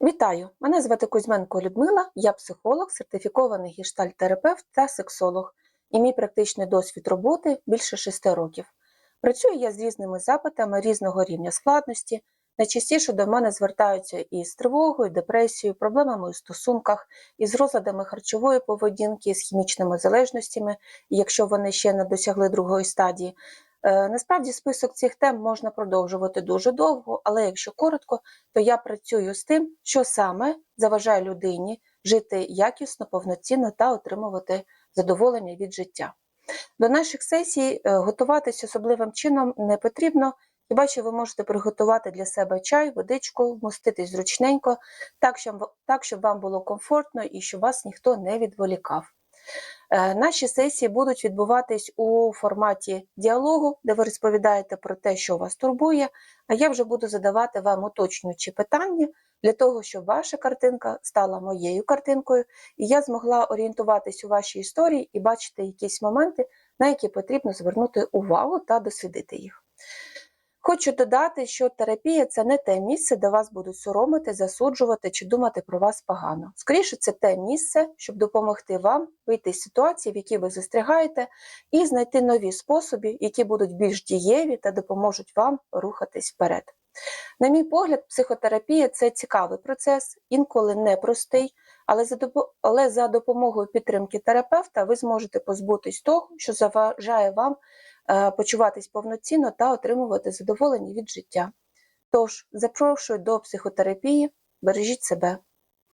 Вітаю! Мене звати Кузьменко Людмила, я психолог, сертифікований гештальт-терапевт та сексолог. І мій практичний досвід роботи більше шести років. Працюю я з різними запитами різного рівня складності. Найчастіше до мене звертаються із тривогою, депресією, проблемами у стосунках, із розладами харчової поведінки, з хімічними залежностями, якщо вони ще не досягли другої стадії. Е, Насправді список цих тем можна продовжувати дуже довго, але якщо коротко, то я працюю з тим, що саме заважає людині жити якісно, повноцінно та отримувати задоволення від життя. До наших сесій е, готуватись особливим чином не потрібно. Хіба що ви можете приготувати для себе чай, водичку, вмоститись зручненько, так щоб, так, щоб вам було комфортно і щоб вас ніхто не відволікав. Е, Наші сесії будуть відбуватись у форматі діалогу, де ви розповідаєте про те, що вас турбує, а я вже буду задавати вам уточнюючі питання для того, щоб ваша картинка стала моєю картинкою, і я змогла орієнтуватись у вашій історії і бачити якісь моменти, на які потрібно звернути увагу та дослідити їх. Хочу додати, що терапія це не те місце, де вас будуть соромити, засуджувати чи думати про вас погано. Скоріше, це те місце, щоб допомогти вам вийти з ситуації, в якій ви застрягаєте, і знайти нові способи, які будуть більш дієві та допоможуть вам рухатись вперед. На мій погляд, психотерапія це цікавий процес, інколи непростий, але за, але за допомогою підтримки терапевта ви зможете позбутись того, що заважає вам почуватись повноцінно та отримувати задоволення від життя. Тож, запрошую до психотерапії, бережіть себе.